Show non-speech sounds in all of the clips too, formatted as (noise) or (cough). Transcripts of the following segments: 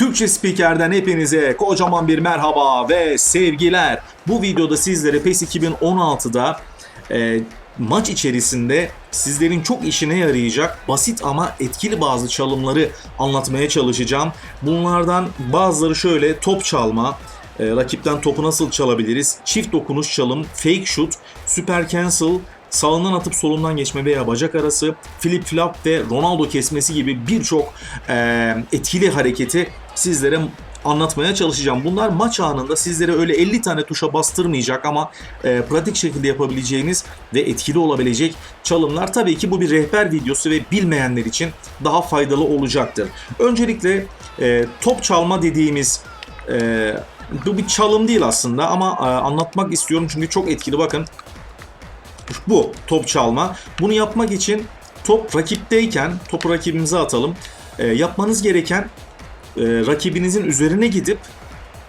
Türkçe Spiker'den hepinize kocaman bir merhaba ve sevgiler. Bu videoda sizlere PES 2016'da e, maç içerisinde sizlerin çok işine yarayacak basit ama etkili bazı çalımları anlatmaya çalışacağım. Bunlardan bazıları şöyle top çalma, e, rakipten topu nasıl çalabiliriz, çift dokunuş çalım, fake shoot, super cancel, sağından atıp solundan geçme veya bacak arası, flip flop ve Ronaldo kesmesi gibi birçok e, etkili hareketi sizlere anlatmaya çalışacağım. Bunlar maç anında sizlere öyle 50 tane tuşa bastırmayacak ama e, pratik şekilde yapabileceğiniz ve etkili olabilecek çalımlar. Tabii ki bu bir rehber videosu ve bilmeyenler için daha faydalı olacaktır. Öncelikle e, top çalma dediğimiz e, bu bir çalım değil aslında ama e, anlatmak istiyorum çünkü çok etkili. Bakın bu top çalma. Bunu yapmak için top rakipteyken topu rakibimize atalım. E, yapmanız gereken e, rakibinizin üzerine gidip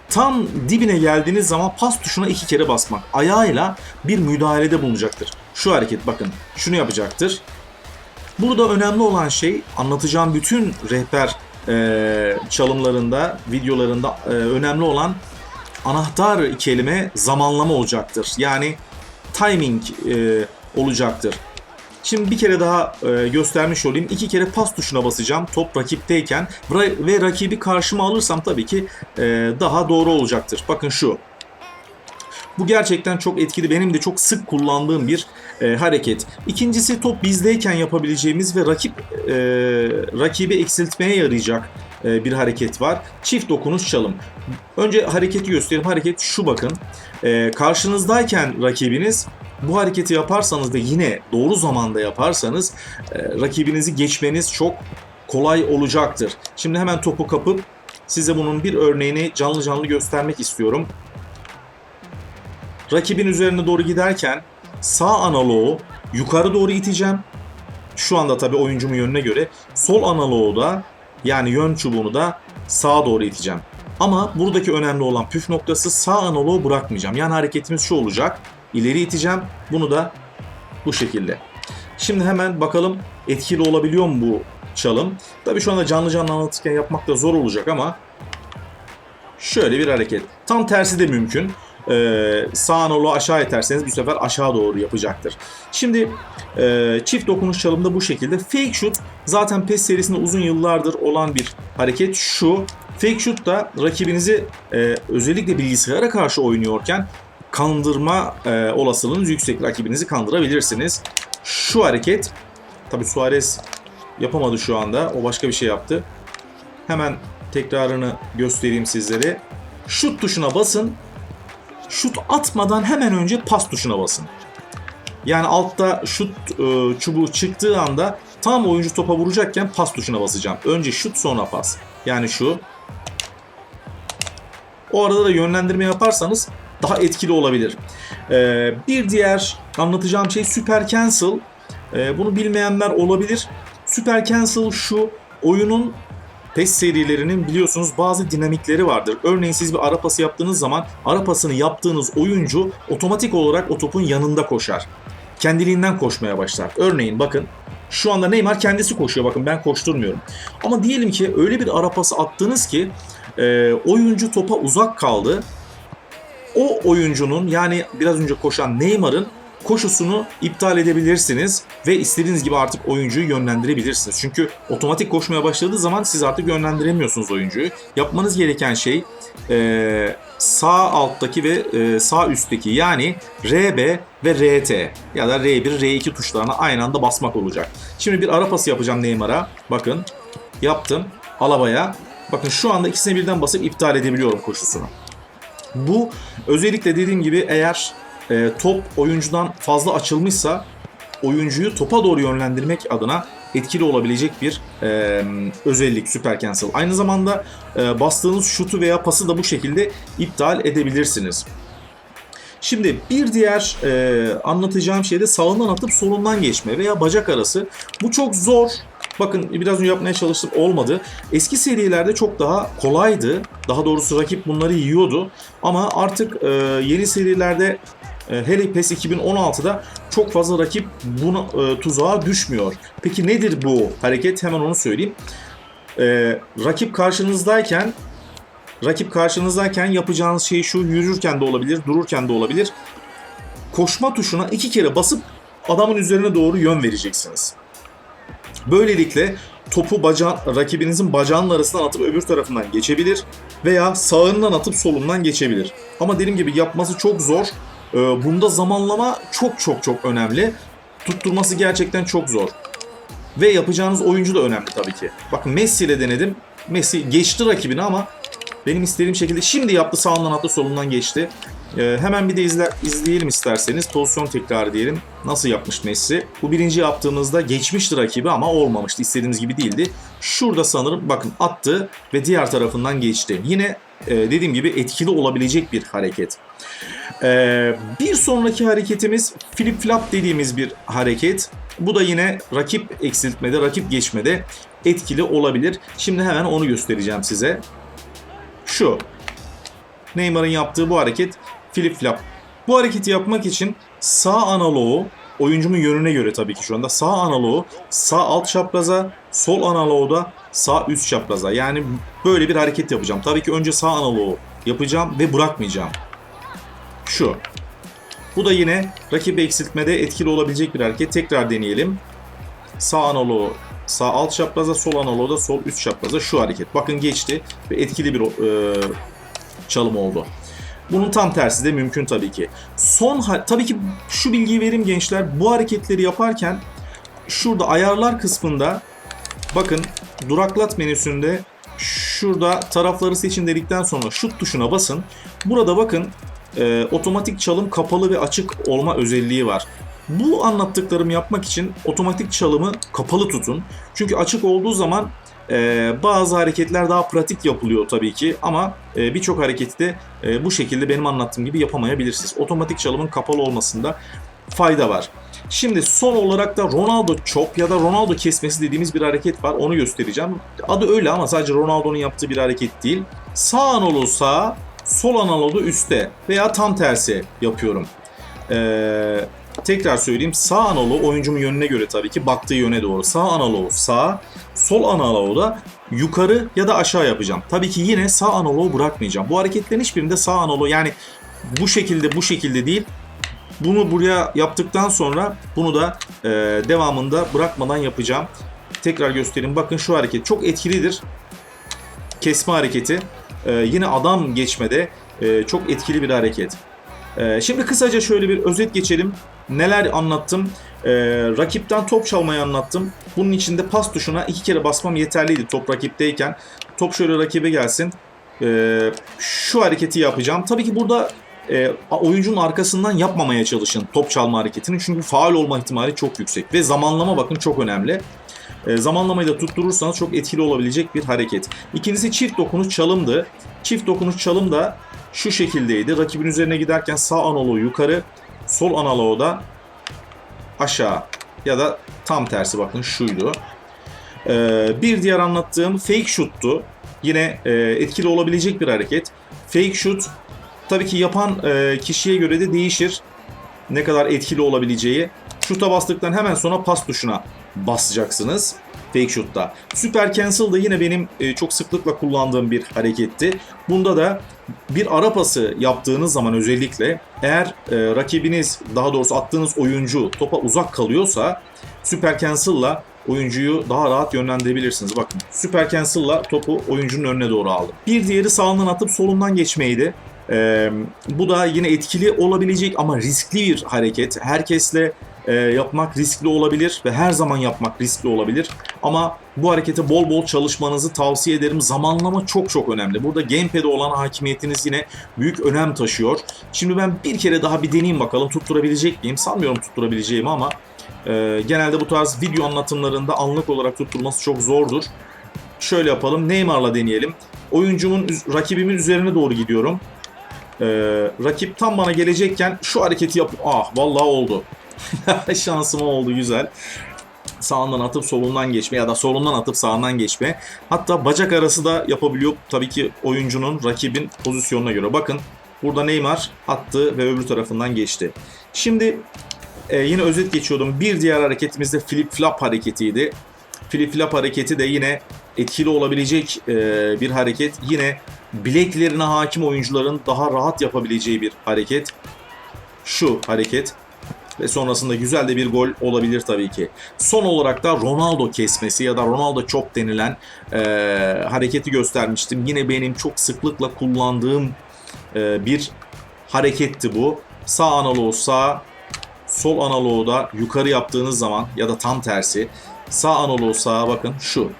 tam dibine geldiğiniz zaman pas tuşuna iki kere basmak. Ayağıyla bir müdahalede bulunacaktır. Şu hareket bakın şunu yapacaktır. Burada önemli olan şey anlatacağım bütün rehber e, çalımlarında, videolarında e, önemli olan anahtar kelime zamanlama olacaktır. Yani timing e, olacaktır. Şimdi bir kere daha e, göstermiş olayım. İki kere pas tuşuna basacağım top rakipteyken Ra- ve rakibi karşıma alırsam tabii ki e, daha doğru olacaktır. Bakın şu. Bu gerçekten çok etkili. Benim de çok sık kullandığım bir e, hareket. İkincisi top bizdeyken yapabileceğimiz ve rakip e, rakibi eksiltmeye yarayacak bir hareket var. Çift dokunuş çalım. Önce hareketi göstereyim. Hareket şu bakın. E, karşınızdayken rakibiniz bu hareketi yaparsanız da yine doğru zamanda yaparsanız e, rakibinizi geçmeniz çok kolay olacaktır. Şimdi hemen topu kapıp size bunun bir örneğini canlı canlı göstermek istiyorum. Rakibin üzerine doğru giderken sağ analoğu yukarı doğru iteceğim. Şu anda tabii oyuncumun yönüne göre sol analoğu da yani yön çubuğunu da sağa doğru iteceğim. Ama buradaki önemli olan püf noktası sağ analoğu bırakmayacağım. Yani hareketimiz şu olacak. İleri iteceğim. Bunu da bu şekilde. Şimdi hemen bakalım etkili olabiliyor mu bu çalım. Tabii şu anda canlı canlı anlatırken yapmak da zor olacak ama şöyle bir hareket. Tam tersi de mümkün. Ee, sağ analoğu aşağı iterseniz bu sefer aşağı doğru yapacaktır. Şimdi e, çift dokunuş çalımda bu şekilde. Fake shoot zaten PES serisinde uzun yıllardır olan bir hareket. Şu fake shoot da rakibinizi e, özellikle bilgisayara karşı oynuyorken kandırma e, olasılığınız yüksek. Rakibinizi kandırabilirsiniz. Şu hareket tabi Suarez yapamadı şu anda. O başka bir şey yaptı. Hemen tekrarını göstereyim sizlere. Şut tuşuna basın. Şut atmadan hemen önce pas tuşuna basın. Yani altta şut e, çubuğu çıktığı anda tam oyuncu topa vuracakken pas tuşuna basacağım. Önce şut sonra pas. Yani şu. O arada da yönlendirme yaparsanız daha etkili olabilir. Ee, bir diğer anlatacağım şey Super Cancel. Ee, bunu bilmeyenler olabilir. Super Cancel şu oyunun PES serilerinin biliyorsunuz bazı dinamikleri vardır. Örneğin siz bir ara pası yaptığınız zaman ara pasını yaptığınız oyuncu otomatik olarak o topun yanında koşar. Kendiliğinden koşmaya başlar. Örneğin bakın şu anda Neymar kendisi koşuyor bakın ben koşturmuyorum. Ama diyelim ki öyle bir ara pası attınız ki e, oyuncu topa uzak kaldı o oyuncunun yani biraz önce koşan Neymar'ın koşusunu iptal edebilirsiniz ve istediğiniz gibi artık oyuncuyu yönlendirebilirsiniz. Çünkü otomatik koşmaya başladığı zaman siz artık yönlendiremiyorsunuz oyuncuyu. Yapmanız gereken şey e, sağ alttaki ve e, sağ üstteki yani RB ve RT ya da R1, R2 tuşlarına aynı anda basmak olacak. Şimdi bir ara pası yapacağım Neymar'a. Bakın yaptım. Alaba'ya. Bakın şu anda ikisine birden basıp iptal edebiliyorum koşusunu. Bu özellikle dediğim gibi eğer e, top oyuncudan fazla açılmışsa oyuncuyu topa doğru yönlendirmek adına etkili olabilecek bir e, özellik Super Cancel. Aynı zamanda e, bastığınız şutu veya pası da bu şekilde iptal edebilirsiniz. Şimdi bir diğer e, anlatacağım şey de sağından atıp solundan geçme veya bacak arası. Bu çok zor. Bakın biraz önce yapmaya çalıştım olmadı. Eski serilerde çok daha kolaydı. Daha doğrusu rakip bunları yiyordu. Ama artık e, yeni serilerde hele PES 2016'da çok fazla rakip buna e, tuzağa düşmüyor. Peki nedir bu hareket? Hemen onu söyleyeyim. e, rakip karşınızdayken rakip karşınızdayken yapacağınız şey şu yürürken de olabilir, dururken de olabilir. Koşma tuşuna iki kere basıp adamın üzerine doğru yön vereceksiniz. Böylelikle topu baca rakibinizin bacağının arasından atıp öbür tarafından geçebilir veya sağından atıp solundan geçebilir. Ama dediğim gibi yapması çok zor. Ee, Bunda zamanlama çok çok çok önemli. Tutturması gerçekten çok zor. Ve yapacağınız oyuncu da önemli tabii ki. Bakın Messi ile denedim. Messi geçti rakibini ama benim istediğim şekilde şimdi yaptı sağından attı solundan geçti. Ee, hemen bir de izle, izleyelim isterseniz. Pozisyon tekrarı diyelim. Nasıl yapmış Messi? Bu birinci yaptığımızda geçmişti rakibi ama olmamıştı. İstediğimiz gibi değildi. Şurada sanırım bakın attı ve diğer tarafından geçti. Yine e, dediğim gibi etkili olabilecek bir hareket. Ee, bir sonraki hareketimiz flip flop dediğimiz bir hareket. Bu da yine rakip eksiltmede, rakip geçmede etkili olabilir. Şimdi hemen onu göstereceğim size. Şu. Neymar'ın yaptığı bu hareket flip flop. Bu hareketi yapmak için sağ analoğu oyuncumun yönüne göre tabii ki şu anda sağ analoğu sağ alt çapraza, sol analoğu da sağ üst çapraza. Yani böyle bir hareket yapacağım. Tabii ki önce sağ analoğu yapacağım ve bırakmayacağım. Şu. Bu da yine rakibi eksiltmede etkili olabilecek bir hareket. Tekrar deneyelim. Sağ analoğu sağ alt çapraza, sol analoğu da sol üst çapraza şu hareket. Bakın geçti ve etkili bir e, çalım oldu. Bunun tam tersi de mümkün tabii ki. Son tabii ki şu bilgiyi vereyim gençler. Bu hareketleri yaparken şurada ayarlar kısmında bakın duraklat menüsünde şurada tarafları seçin dedikten sonra şut tuşuna basın. Burada bakın e, otomatik çalım kapalı ve açık olma özelliği var. Bu anlattıklarımı yapmak için otomatik çalımı kapalı tutun. Çünkü açık olduğu zaman e, bazı hareketler daha pratik yapılıyor tabii ki ama e, birçok hareketi de e, bu şekilde benim anlattığım gibi yapamayabilirsiniz. Otomatik çalımın kapalı olmasında fayda var. Şimdi son olarak da Ronaldo chop ya da Ronaldo kesmesi dediğimiz bir hareket var. Onu göstereceğim. Adı öyle ama sadece Ronaldo'nun yaptığı bir hareket değil. Sağ anolu sağ, sol analogu üstte veya tam tersi yapıyorum. Ee, tekrar söyleyeyim. Sağ analogu oyuncumun yönüne göre tabii ki baktığı yöne doğru. Sağ analogu sağ, sol analogu da yukarı ya da aşağı yapacağım. Tabii ki yine sağ analogu bırakmayacağım. Bu hareketlerin hiçbirinde sağ analogu yani bu şekilde bu şekilde değil bunu buraya yaptıktan sonra bunu da e, devamında bırakmadan yapacağım. Tekrar göstereyim. Bakın şu hareket çok etkilidir. Kesme hareketi. E, yine adam geçmede e, çok etkili bir hareket. E, şimdi kısaca şöyle bir özet geçelim. Neler anlattım? E, rakipten top çalmayı anlattım. Bunun içinde pas tuşuna iki kere basmam yeterliydi top rakipteyken. Top şöyle rakibe gelsin. E, şu hareketi yapacağım. Tabii ki burada e, oyuncunun arkasından yapmamaya çalışın top çalma hareketini. Çünkü faal olma ihtimali çok yüksek. Ve zamanlama bakın çok önemli. E, zamanlamayı da tutturursanız çok etkili olabilecek bir hareket. İkincisi çift dokunuş çalımdı. Çift dokunuş çalım da şu şekildeydi. Rakibin üzerine giderken sağ analoğu yukarı, sol analoğu da aşağı ya da tam tersi bakın şuydu. E, bir diğer anlattığım fake shoot'tu. Yine e, etkili olabilecek bir hareket. Fake shoot tabii ki yapan e, kişiye göre de değişir. Ne kadar etkili olabileceği. Şuta bastıktan hemen sonra pas tuşuna basacaksınız. Fake shoot'ta. Super cancel da yine benim e, çok sıklıkla kullandığım bir hareketti. Bunda da bir ara pası yaptığınız zaman özellikle eğer e, rakibiniz daha doğrusu attığınız oyuncu topa uzak kalıyorsa Super Cancel'la oyuncuyu daha rahat yönlendirebilirsiniz. Bakın Super Cancel'la topu oyuncunun önüne doğru aldım. Bir diğeri sağından atıp solundan geçmeydi. Ee, bu da yine etkili olabilecek ama riskli bir hareket. Herkesle e, yapmak riskli olabilir ve her zaman yapmak riskli olabilir. Ama bu harekete bol bol çalışmanızı tavsiye ederim. Zamanlama çok çok önemli. Burada gamepad'e olan hakimiyetiniz yine büyük önem taşıyor. Şimdi ben bir kere daha bir deneyeyim bakalım tutturabilecek miyim? Sanmıyorum tutturabileceğimi ama e, genelde bu tarz video anlatımlarında anlık olarak tutturması çok zordur. Şöyle yapalım. Neymar'la deneyelim. Oyuncumun, rakibimin üzerine doğru gidiyorum. Ee, rakip tam bana gelecekken şu hareketi yap. Ah vallahi oldu. (laughs) Şansıma oldu güzel. Sağından atıp solundan geçme ya da solundan atıp sağından geçme. Hatta bacak arası da yapabiliyor tabii ki oyuncunun, rakibin pozisyonuna göre. Bakın burada Neymar attı ve öbür tarafından geçti. Şimdi e, yine özet geçiyordum. Bir diğer hareketimiz de flip flop hareketiydi. Flip flop hareketi de yine etkili olabilecek e, bir hareket. Yine bileklerine hakim oyuncuların daha rahat yapabileceği bir hareket. Şu hareket ve sonrasında güzel de bir gol olabilir tabii ki. Son olarak da Ronaldo kesmesi ya da Ronaldo chop denilen e, hareketi göstermiştim. Yine benim çok sıklıkla kullandığım e, bir hareketti bu. Sağ analoğu sağ, sol analoğu da yukarı yaptığınız zaman ya da tam tersi. Sağ analoğu sağa bakın şu.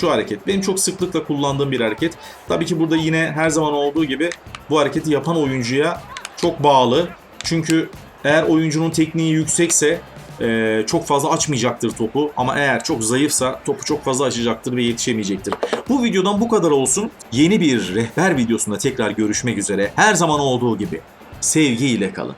Şu hareket. Benim çok sıklıkla kullandığım bir hareket. Tabii ki burada yine her zaman olduğu gibi bu hareketi yapan oyuncuya çok bağlı. Çünkü eğer oyuncunun tekniği yüksekse e, çok fazla açmayacaktır topu. Ama eğer çok zayıfsa topu çok fazla açacaktır ve yetişemeyecektir. Bu videodan bu kadar olsun. Yeni bir rehber videosunda tekrar görüşmek üzere. Her zaman olduğu gibi sevgiyle kalın.